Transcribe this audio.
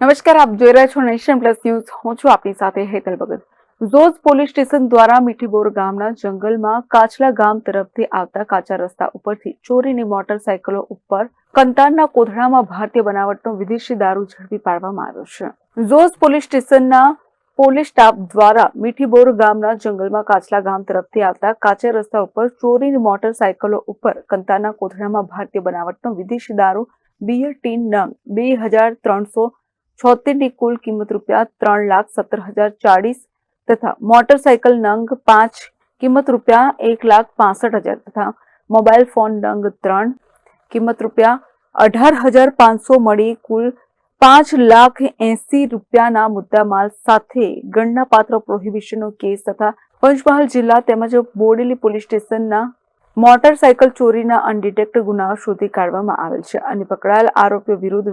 નમસ્કાર, આપ જોઈ રહ્યા છો નેશન પ્લસ ન્યૂઝ. હું છું આપની સાથે હેતલ ભગત. ઝોઝ પોલીસ સ્ટેશન દ્વારા મીઠીબોર ગામના જંગલમાં કાચલા ગામ તરફથી આવતા કાચા રસ્તા ઉપરથી ચોરીની મોટરસાયકલો ઉપર કંતારના કોથળામાં ભારતીય બનાવટનો વિદેશી દારૂ ઝડપી પાડવામાં આવ્યો છે. ઝોઝ પોલીસ સ્ટેશનના પોલીસ સ્ટાફ દ્વારા મીઠીબોર ગામના જંગલમાં કાચલા ગામ તરફથી આવતા કાચા રસ્તા ઉપર ચોરીની મોટરસાયકલો ઉપર કંતારના કોથળામાં ભારતીય બનાવટનો વિદેશી દારૂ બિયર ટીન નંગ બે હજાર ત્રણસો છોતેરની કુલ કિંમત રૂપિયા ત્રણ લાખ સત્તર હજાર ચાળીસ તથા મોટરસાયકલ નંગ પાંચ કિંમત રૂપિયા એક લાખ પાસઠ હજાર તથા મોબાઈલ ફોન નંગ ત્રણ કિંમત રૂપિયા અઢાર હજાર પાંચસો મળી કુલ પાંચ લાખ એસી રૂપિયાના મુદ્દામાલ સાથે ગણનાપાત્ર પ્રોહિબિશનનો કેસ તથા પંચમહાલ જિલ્લા તેમજ બોડેલી પોલીસ સ્ટેશનના મોટરસાયકલ ચોરીના અનડિટેક્ટ ગુનાઓ શોધી કાઢવામાં આવેલ છે. અને પકડાયેલ આરોપીઓ વિરુદ્ધ